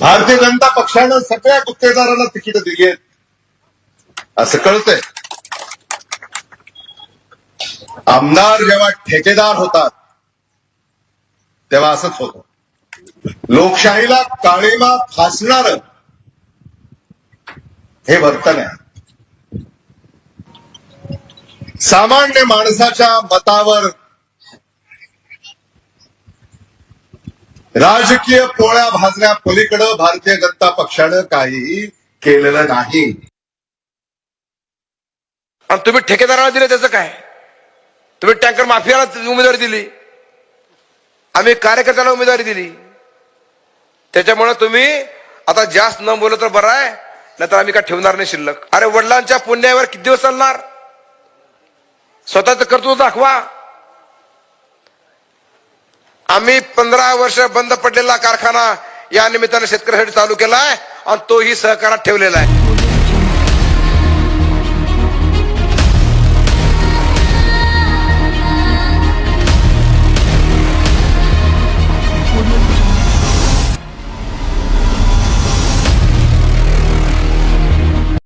भारतीय जनता पक्षानं सगळ्या गुत्तेदाराला तिकीट दिली आहेत. असं कळतंय. आमदार जेव्हा ठेकेदार होतात तेव्हा असंच होतं. लोकशाहीला काळीमा फासणार हे वर्तन आहे. सामान्य माणसाच्या मतावर राजकीय पोळ्या भाजण्या पलीकडे भारतीय जनता पक्षानं काही केलेलं नाही. आणि तुम्ही ठेकेदाराला दिले त्याचं काय? तुम्ही टँकर माफियाला उमेदवारी दिली. आम्ही कार्यकर्त्याला उमेदवारी दिली. त्याच्यामुळे तुम्ही आता जास्त न बोललं तर बरं आहे नाहीतर आम्ही काय ठेवणार नाही शिल्लक. अरे वडिलांच्या पुण्यावर किती दिवस चालणार? स्वतःचं कर्तृत्व दाखवा. आम्ही पंधरा वर्ष बंद पडलेला कारखाना या निमित्तानं शेतकऱ्यासाठी चालू केलाय आणि तोही सहकारात ठेवलेला आहे.